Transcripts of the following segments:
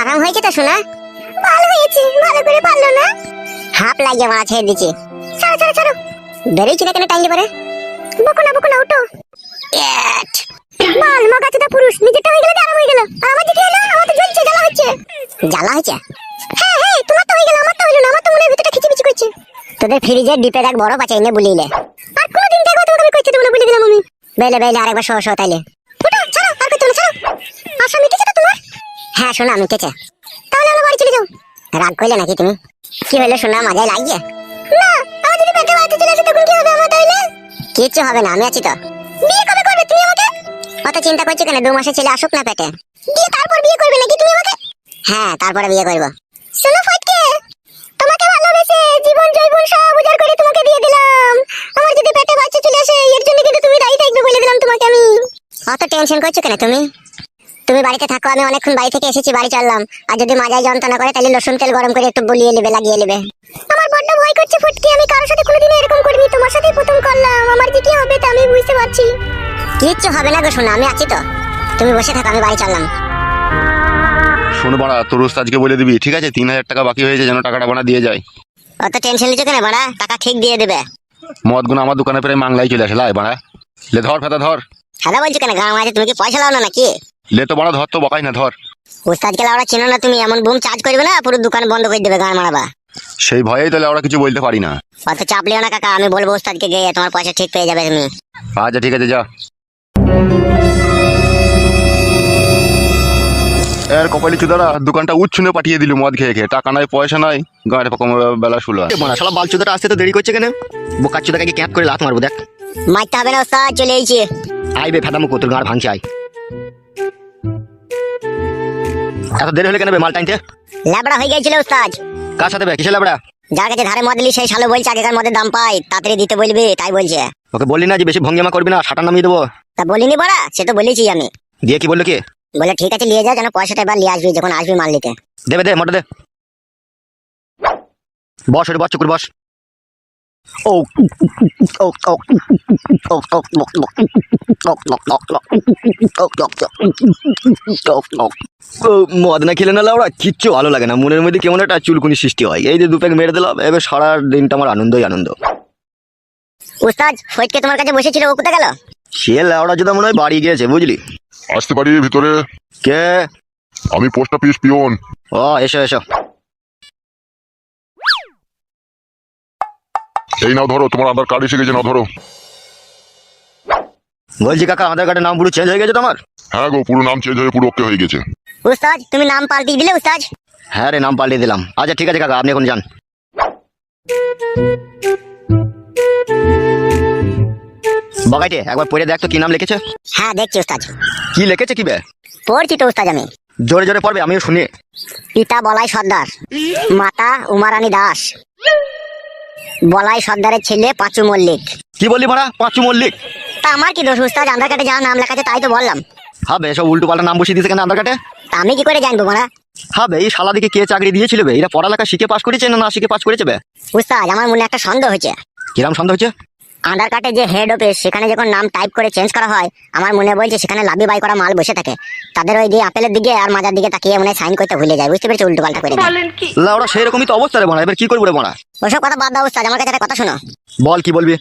আরাম হয়েছে তো শোনা ভালো হয়েছে, ভালো করে পারল না। হাফ লাগিয়ে মারা ছেড়ে দিচ্ছি ছাড়ো ছাড়ো ছাড়ো। বেরিয়েছি না কেন টাইম পারে বকো না বকো না ওটো এট মাল মগাচোদা পুরুষ, নিজেরটা হয়ে গেলে তো আরাম হয়ে গেল। আমার দিকে এলো, আমার তো জ্বলছে, জ্বালা হচ্ছে। জ্বালা হচ্ছে হ্যাঁ হ্যাঁ তোমার তো হয়ে গেল, আমার তো হইল না, আমার তো মনে ভিতরটা খিচিমিচি করছে। তোদের ফ্রিজের ডিপে এক বড় পাচা এনে বুলিলে আর কোনোদিন দেখো তোমাকে আমি দেবো না বলে দিলাম আমি। বেলে বেলে, আরেকবার সহ সহ তাইলে। হ্যাঁ শোনা মিটেছে তাহলে আমরা বাড়ি চলে যাও। রাগ করলে নাকি তুমি? কি হলো শোনা মজাই লাগিয়ে? না আমার যদি পেটে বাড়িতে চলে আসে তখন কি হবে আমার তাইলে কিচ্ছু হবে না আমি আছি তো। বিয়ে কবে করবে তুমি আমাকে? অত চিন্তা করছ কেন? দু মাসে ছেলে আসুক না পেটে। দিয়ে তারপর বিয়ে করবে নাকি তুমি আমাকে? হ্যাঁ তারপরে বিয়ে করব। শোনো ফটকে। তোমাকে ভালোবেসে জীবন জৈবন সব উজাড় করে তোমাকে দিয়ে দিলাম। আমার যদি পেটে বাচ্চা চলে আসে এর জন্য কিন্তু তুমি দায়ী থাকবে বলে দিলাম তোমাকে আমি। অত টেনশন করছ কেন তুমি? তুমি বাড়িতে থাকো আমি অনেকক্ষণ বাড়ি থেকে এসেছি বাড়ি চললাম। আর যদি মাজায় যন্ত্রণা করে তাহলে রসুন তেল গরম করে একটু বলিয়ে নেবে লাগিয়ে নেবে। আমার বড্ড ভয় করছে ফুটকি আমি কারোর সাথে কোনোদিন এরকম করিনি তোমার সাথেই প্রথম করলাম। আমার যে কি হবে তা আমি বুঝতে পারছি। কিচ্ছু হবে না গো শোনা আমি আছি তো। তুমি বসে থাকো আমি বাড়ি চললাম। শোনো বাড়া তোর ওস্তাদকে বলে দিবি ঠিক আছে? তিন হাজার টাকা বাকি হয়েছে যেন টাকাটা বানা দিয়ে যায়। অত টেনশন নিচ্ছ কেন বাড়া? টাকা ঠিক দিয়ে দেবে। মদ গুণ আমার দোকানে প্রায় মাংলাই চলে আসে লাই বাড়া। লে ধর ফেতা ধর। হ্যালো বলছো কেন গাঁ মাঝে তুমি কি পয়সা লাও না নাকি? লে তো বাড়া ধর তো বকাই না ধর। উস্তাদকে লাউড়া চিনো না তুমি? এমন বুম চার্জ করবে না? পুরো দোকান বন্ধ করে দেবে গান মারাবা। সেই ভয়েই তাহলে আমরা কিছু বলতে পারি না। অত চাপ লিও না কাকা আমি বলব উস্তাদকে গিয়ে তোমার পয়সা ঠিক পেয়ে যাবে তুমি। আচ্ছা ঠিক আছে যা। এর কপালি চুদারা দোকানটা উচ্ছনে পাঠিয়ে দিল মদ খেয়ে খেয়ে। টাকা নাই পয়সা নাই গাঁড়ে পকম বেলা শুলো মারা শালা বালচুদাটা আসতে তো দেরি করছে কেন? বোকার চুদাকে ক্যাপ করে লাত মারবো দেখ। মারতে হবে না উস্তাদ চলে এসেছি। আইবে ফেদামো কতুর গাঁড় ভাঙছে আই এত দেরি হলে কেন মাল টাইনতে ল্যাবড়া হয়ে গেছিল উস্তাদ। কার সাথে বে? কিসে লাবড়া যার কাছে ধারে মদ নিলি সেই শালো বলছে আগেকার মদের দাম পাই তাড়াতাড়ি দিতে বলবি তাই বলছে। ওকে বললি না যে বেশি ভঙ্গিমা করবি না সাটা নামিয়ে দেবো। তা বলিনি বড়া সে তো বলেছি আমি। দিয়ে কি বলল কি? বলে ঠিক আছে নিয়ে যা যেন পয়সাটা এবার নিয়ে আসবি যখন আসবি মাল নিতে। দেবে দে মোটা দে। বস ওরে বস চুকুর বস। ও মদ না খেলে না লাউড়া কিচ্ছু ভালো লাগে না। মনের মধ্যে কেমন একটা চুলকুনি সৃষ্টি হয়। এই যে দু প্যাক মেরে দিলাম এবার সারা দিনটা আমার আনন্দই আনন্দ। তোমার কাছে বসেছিল ও কোথায় গেল? সে লাউড়া যদি মনে হয় বাড়ি গিয়েছে বুঝলি? আসতে পারি ভিতরে? কে? আমি পোস্ট অফিস পিওন। ও এসো এসো। এই নাও ধরো তোমার আধার কার্ড এসে গেছে নাও ধরো। বলছি কাকা আধার কার্ডের নাম পুরো চেঞ্জ হয়ে গেছে তোমার? হ্যাঁ গো পুরো নাম চেঞ্জ হয়ে পুরো ওকে হয়ে গেছে। উস্তাদ তুমি নাম পাল্টিয়ে দিলে উস্তাদ? হ্যাঁ রে নাম পাল্টে দিলাম। আচ্ছা ঠিক আছে কাকা আপনি এখন যান। বগাইটে একবার পড়ে দেখ তো কি নাম লিখেছে। হ্যাঁ দেখছি উস্তাদ। কি লিখেছে কি বে? পড়ছি তো উস্তাদ আমি। জোরে জোরে পড়বে আমিও শুনি। পিতা বলাই সর্দার মাতা উমারানী দাস। বলাই সর্দারের ছেলে পাঁচু মল্লিক। কি বললি মারা পাঁচু মল্লিক? তা আমার কি দোষ উস্তাদ? আধার কার্ডে যা নাম লেখা আছে তাই তো বললাম। হবে সব উল্টো পাল্টা নাম বসিয়ে দিয়েছে কেন আধার কার্ডে? আমি কি করে জানব মারা হবে এই শালা দিকে কে চাকরি দিয়েছিল বে? এরা পড়ালেখা শিখে পাশ করেছে না না শিখে পাশ করেছে বে? উস্তাদ আমার মনে একটা সন্দেহ হয়েছে। কিরাম সন্দেহ হচ্ছে আধার কার্ডে যে হেড অফিস সেখানে যখন নাম টাইপ করে চেঞ্জ করা হয় আমার মনে বলছে সেখানে লাভি বাই করা মাল বসে থাকে। তাদের ওই দিয়ে আপেলের দিকে আর মাজার দিকে তাকিয়ে মনে সাইন করতে ভুলে যায়। বুঝতে পেরেছি? উল্টো পাল্টা করে। লাউড়া সেরকমই তো অবস্থা রে বোনা। এবার কি করব রে বোনা? ওসব কথা বাদ দাও উস্তাদ আমার কাছে একটা কথা শোনো। বল কি বলবি?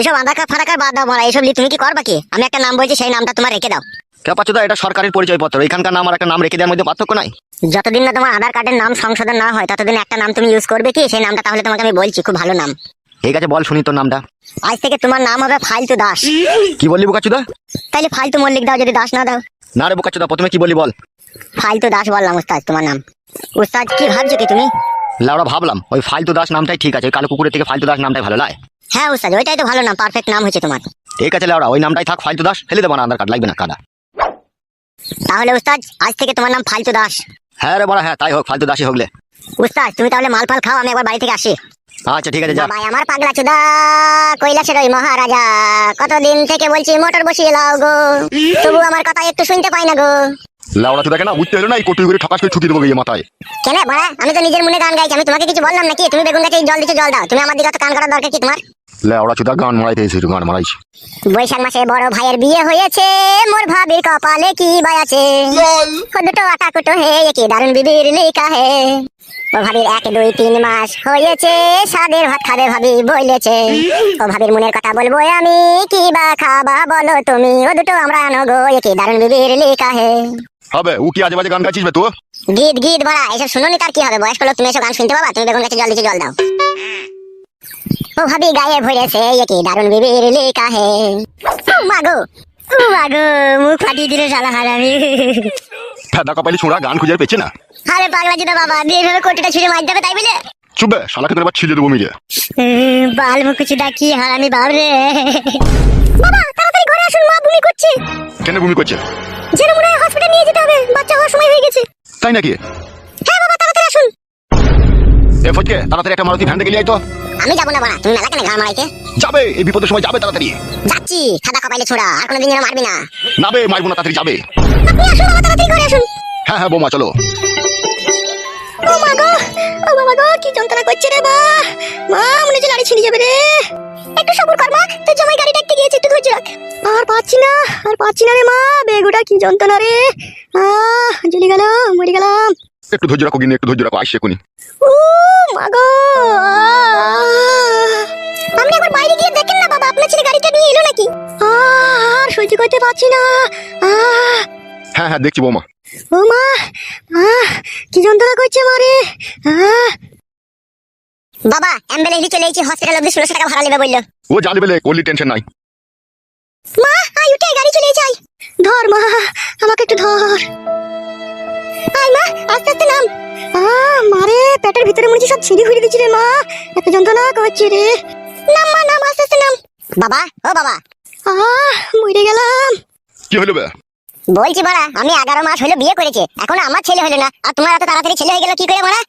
এসব আধার কার্ড ফারাকার বাদ দাও মারা এসব নিয়ে তুমি কি করবা কি? আমি একটা নাম বলছি সেই নামটা তোমার রেখে দাও। কে পাচ্ছ এটা সরকারের পরিচয় পত্র এখানকার নাম আর একটা নাম রেখে দেওয়ার মধ্যে পার্থক্য নাই? যতদিন না তোমার আধার কার্ডের নাম সংশোধন না হয় ততদিন একটা নাম তুমি ইউজ করবে কি? সেই নামটা তাহলে তোমাকে আমি বলছি খুব ভালো নাম। ঠিক আছে বল শুনি তোর নামটা। আজ থেকে তোমার নাম হবে ফালতু দাস। কি বললি বোকাচুদা? তাইলে ফালতু মল্লিক দাও যদি দাস না দাও। না রে বোকাচুদা প্রথমে কি বললি বল। ফালতু দাস বললাম উস্তাদ তোমার নাম। উস্তাদ কি ভাবছ কি তুমি? লাউড়া ভাবলাম ওই ফালতু দাস নামটাই ঠিক আছে কালো কুকুরের থেকে ফালতু দাস নামটাই ভালো লাগে হ্যাঁ উস্তাদ ওইটাই তো ভালো নাম পারফেক্ট নাম হয়েছে তোমার। ঠিক আছে লাউড়া ওই নামটাই থাক ফালতু দাস ফেলে দেবো না আধার কার্ড লাগবে না কাদা। তাহলে উস্তাদ আজ থেকে তোমার নাম ফালতু দাস। হ্যাঁ রে বড়া হ্যাঁ তাই হোক ফালতু দাসই হোকলে উস্তাদ তুমি তাহলে মাল ফাল খাও আমি একবার বাড়ি থেকে আসি। আচ্ছা ঠিক আছে যা বাবাই আমার পাগলা চুদা কৈলাসের ওই মহারাজা। কতদিন থেকে বলছি মোটর বসিয়ে লাও গো। তবু আমার কথা একটু শুনতে পাই না গো। লাউড়া চোদা কেন বুঝতে হলো না এই কটুই করে ঠকাস করে ছুটি দেবো গিয়ে মাথায়। কেন বড়া আমি তো নিজের মনে গান গাইছি আমি তোমাকে কিছু বললাম নাকি? তুমি বেগুন গাছে জল দিচ্ছ জল দাও। তুমি আমার দিকে কান করার দরকার কি তোমার? লেওড়া চুদা গান মারাইতে এসেছি গান মারাইছি। বৈশাখ মাসে বড় ভাইয়ের বিয়ে হয়েছে মোর ভাবির কপালে কি বাই আছে? ও আটা কুটো হে কি দারুণ বিবির লেখা হে। ও ভাবির এক দুই তিন মাস হয়েছে সাদের ভাত খাবে ভাবি বলেছে। ও ভাবির মনের কথা বলব আমি কি বা খাবা বলো তুমি? ও দুটো আমরা আনগো কি দারুণ বিবির লেখা হে। হবে ও কি আজে বাজে গান গাইছিস বে তুই? গীত গীত বড়া এসব শুনুনি তার কি হবে? বয়স্ক লোক তুমি এসব গান শুনতে পাবা? তুমি বেগুন গাছে জল দিচ্ছে জল দাও। ও ভাবি গায়ে ভরেছে এ কি দারুণ বিবির লেখা হে। মাগো ও মাগো মুখ ফাটিয়ে দিলে শালা হারামি। ফেদা কপালি ছোঁড়া গান খুঁজে পেছে না? আরে পাগলা জিদা বাবা দিয়ে এভাবে কোটিটা ছুঁড়ে মার দেবে তাই বলে? চুপবে শালাকে তোর এবার ছিলে দেবো মিলে। বাল মুখুচি কি হারামি বাবরে বাবা তাড়াতাড়ি ঘরে আসুন মা বমি করছে। কেন ভূমি করছে? যেন মনে হয় হসপিটাল নিয়ে যেতে হবে বাচ্চা হওয়ার সময় হয়ে গেছে। তাই নাকি? হ্যাঁ বাবা তাড়াতাড়ি আসুন। এ ফটকে তাড়াতাড়ি একটা মারুতি ভ্যান দেখে আই তো। আমি যাব না বাড়া তুমি মেলা কেন ঘাড় মারাইতে। যাবে এই বিপদের সময় যাবে তাড়াতাড়ি। যাচ্ছি সাদা কপাইলে ছোড়া আর কোনোদিন যেন মারবি না। না বে মারবো না তাড়াতাড়ি যাবে। আপনি আসুন বাবা তাড়াতাড়ি ঘরে আসুন। হ্যাঁ হ্যাঁ বৌমা চলো। ও মা গো ও বাবা গো কি যন্ত্রণা করছে রে মা মা মনে হচ্ছে গাড়ি ছিঁড়ে যাবে রে। একটু সবুর কর মা তোর জামাই গাড়ি ডাকতে গিয়েছে একটু ধৈর্য রাখ। আর পাচ্ছি না আর পাচ্ছি না রে মা বেগুটা কি যন্ত্রণা রে। আহ জ্বলে গেল মরে গেলাম। একটু ধৈর্য রাখো গিনি একটু ধৈর্য রাখো আসছে এখনই। ও মা গো আপনি একবার বাইরে গিয়ে দেখেন না বাবা আপনার ছেলে গাড়িটা নিয়ে এলো নাকি? আর সহ্য করতে পারছি না। হ্যাঁ হ্যাঁ দেখছি বৌমা। ও মা কি যন্ত্রণা করছে মারে বাবা অ্যাম্বুলেন্স চলে এসেছি হসপিটাল অব্দি ষোলোশো টাকা ভাড়া নেবে বলল। ও জানি বেলে করলি টেনশন নাই। মা আই উঠে গাড়ি চলে যাই। ধর মা আমাকে একটু ধর। আই মা আস্তে আস্তে নাম। মারে পেটের ভিতরে মনে সব ছিঁড়ি হুড়ি দিচ্ছে রে মা। এত যন্ত্রণা করছে রে। নাম মা নাম আস্তে আস্তে নাম। বাবা ও বাবা। মরে গেলাম। কি হলো বে? বলছি বাড়া আমি এগারো মাস হলো বিয়ে করেছে। এখন আমার ছেলে হলো না। আর তোমার এত তাড়াতাড়ি ছেলে হয়ে গেল কি করে মারা?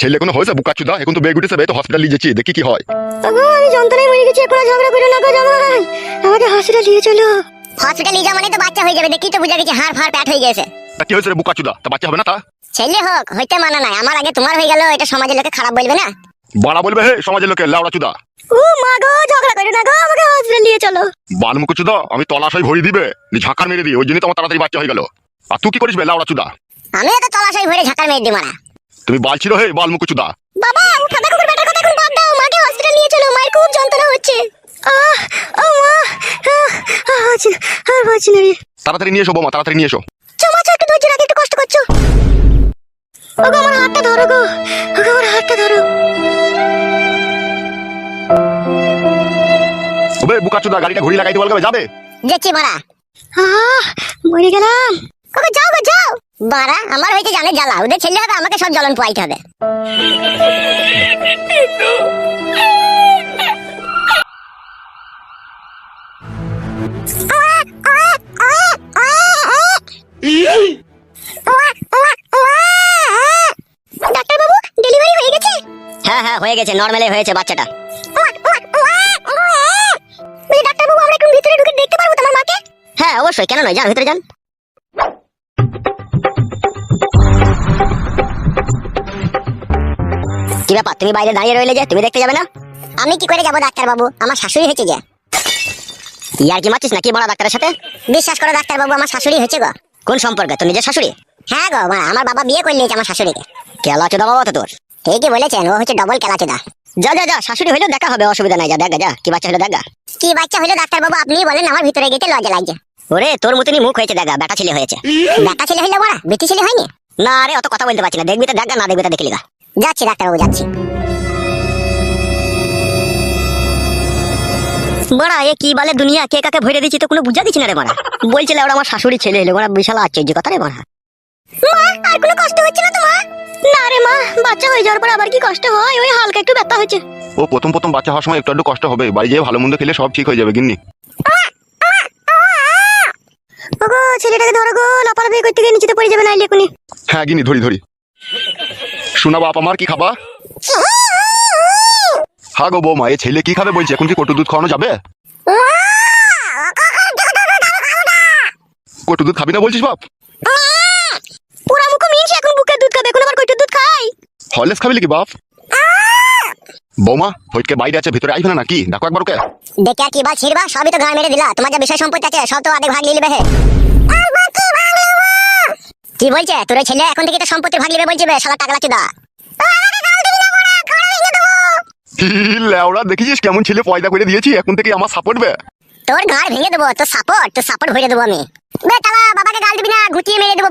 ছেলে কোনো হয়েছে বুকা চুদা এখন তো বেগ উঠেছে বে তো হসপিটাল নিয়ে যাচ্ছি দেখি কি হয়। ওগো আমি যন্ত্রণায় মরে গেছি এখন ঝগড়া করো না গো জামাই। আমাকে হসপিটাল নিয়ে চলো। হসপিটাল নিয়ে যাওয়া মানে তো বাচ্চা হয়ে যাবে দেখি তো বুঝা গেছে হাড় ফাড় প্যাট হয়ে গেছে। তা কি হয়েছে রে বুকা চুদা? তা বাচ্চা হবে না তা? ছেলে হোক হইতে মানা নাই। আমার আগে তোমার হয়ে গেল এটা সমাজের লোকে খারাপ বলবে না? বাড়া বলবে হে সমাজের লোকে লাউড়া চুদা। ও মা গো ঝগড়া করো না গো আমাকে হসপিটাল নিয়ে চলো। বালমুখ চুদা আমি তলাশাই ভরি দিবে নি ঝাঁকার মেরে দিই ওই জন্যই তোমার তাড়াতাড়ি বাচ্চা হয়ে গেল। আর তুই কি করিস বে লাউড়া চুদা? আমি তো তলাশাই ভরে ঝাঁকার মেয়ে দি মারা তুমি বালছিল হে বালমুখ চুদা? বাবা ফাদা কুকুর বেটার কথা এখন বাদ দাও। মাকে হসপিটাল নিয়ে চলো মায়ের খুব যন্ত্রণা হচ্ছে। আহ ও মা আর বাঁচি না তাড়াতাড়ি নিয়ে এসো বৌমা তাড়াতাড়ি নিয়ে এসো। চমাচা একটু ধৈর্য রাখ একটু কষ্ট করছ। ওগো আমার হাতটা ধরো গো। ওগো আমার হাতটা ধরো। ওবে বুকা গাড়িটা ঘুরি লাগাইতে বলবে যাবে? যাচ্ছি মারা আহ মরে গেলাম। ওগো যাও গো যাও। বাড়া আমার জানে জ্বালা। ওদের ছেলে হবে আমাকে সব জ্বলন পোয়াইতে হবে। হ্যাঁ গেছে নর্মালি হয়েছে বাচ্চাটা। বলি ডাক্তারবাবু আমরা একটু ভিতরে ঢুকে দেখতে পারব তোমার মাকে? হ্যাঁ অবশ্যই কেন নয় যান ভিতরে যান। কি ব্যাপার তুমি বাইরে দাঁড়িয়ে রইলে যে তুমি দেখতে যাবে না? আমি কি করে যাব ডাক্তারবাবু? আমার শাশুড়ি হয়েছে যে ইয়ার কি মারছিস নাকি বড় ডাক্তারের সাথে? বিশ্বাস করো ডাক্তারবাবু আমার শাশুড়ি হয়েছে গো। কোন সম্পর্কে? তোর নিজের শাশুড়ি? হ্যাঁ গো আমার বাবা বিয়ে করে নিয়েছে আমার শাশুড়িকে। কেলা চোদা বাবা তো তোর। ঠিকই বলেছেন ও হচ্ছে ডবল কেলাচোদা যা যা যা শাশুড়ি হইলেও দেখা হবে অসুবিধা নাই যা দেখা যা কি বাচ্চা হলো দেখা। কি বাচ্চা হলো ডাক্তারবাবু আপনি বলেন আমার ভিতরে গেতে লজ্জা লাগছে। ওরে তোর মতনই মুখ হয়েছে দেখা বেটা ছেলে হয়েছে। বেটা ছেলে হইল বড়া বেটি ছেলে হয়নি? না রে অত কথা বলতে পারছি না দেখবি তো দেখা না দেখবি তো দেখলি গা ডাক্তার ডাক্তারবাবু যাচ্ছি। বড়া এ কি বলে দুনিয়া কে কাকে ভরে দিচ্ছি তো কোনো বুঝা দিচ্ছি না রে বড়া। বলছিলে ওরা আমার শাশুড়ি ছেলে এলো ওরা বিশাল আশ্চর্য কথা রে বড়া। মা আর কোনো কষ্ট হচ্ছে না তোমার না রে মা বাচ্চা হয়ে যাওয়ার পর আবার কি কষ্ট হয়? ওই হালকা একটু ব্যথা হচ্ছে ও প্রথম প্রথম বাচ্চা হওয়ার সময় একটু একটু কষ্ট হবে বাড়ি যেয়ে ভালো মন্দ খেলে সব ঠিক হয়ে যাবে গিন্নি। ওগো ছেলেটাকে ধরো গো লাপালাপি করতে গিয়ে নিচেতে পড়ে যাবে না এখনই হ্যাঁ গিন্নি ধরি ধরি। শোনা বাপ আমার কি খাবা? হ্যাঁ গো বৌমা এ ছেলে কি খাবে বলছে? এখন কি কটু দুধ খাওয়ানো যাবে? কটু দুধ খাবি না বলছিস বাপ? মুখ মিনছে এখন বুকের দুধ খাবে এখন আবার দুধ খাই? হরলেস খাবি বাপ? বৌমা বাইরে আছে ভিতরে আইবে না নাকি? দেখো একবার ওকে। দেখে কি বাল ছিড়বা সবই তো গান মেরে দিলা। তোমার যা বিষয় সম্পত্তি আছে সব তো ভাগ নিয়ে হে। কি বলছে? তোর ছেলে এখন থেকে তো সম্পত্তির ভাগ নিবে বলছে শালা টাকলা চুদা হি, লেওড়া দেখেছিস কেমন ছেলে পয়দা করে দিয়েছি? এখন থেকে আমার সাপোর্ট বে। তোর ঘাড় ভেঙে দেবো তোর সাপোর্ট তোর সাপোর্ট ভরে দেবো আমি। বে তালা বাবাকে গাল দিবি না ঘুটিয়ে মেরে দেবো